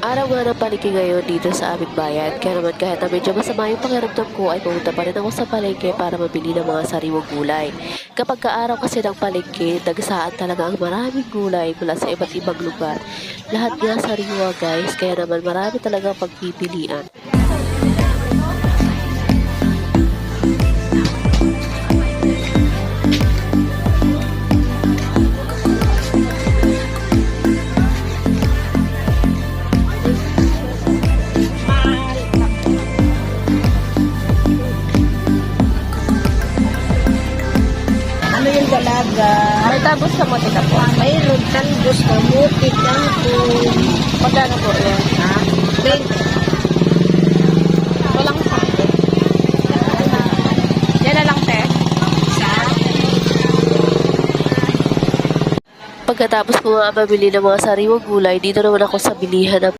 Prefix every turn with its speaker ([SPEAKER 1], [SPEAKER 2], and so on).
[SPEAKER 1] Araw nga ng palengke ngayon dito sa aming bayan, kaya naman kahit na medyo masama yung pakiramdam ko ay pumunta pa rin ako sa palengke para mabili ng mga sariwang gulay. Kapag kaaraw kasi ng palengke, dagsaan talaga ang maraming gulay mula sa iba't ibang lugar. Lahat nga sariwa guys, kaya naman marami talaga pagpipilian.
[SPEAKER 2] Ano yung dalaga?
[SPEAKER 1] May tabos sa motika po.
[SPEAKER 2] Mayroon tanggos na muti, kangkong.
[SPEAKER 1] Magkano po yan?
[SPEAKER 2] Ha? Ben,
[SPEAKER 1] Walang sakto. Yan na lang, te.
[SPEAKER 2] sa
[SPEAKER 1] Pagkatapos ko nga mabili ng mga sariwang gulay, dito naman ako sa bilihan ng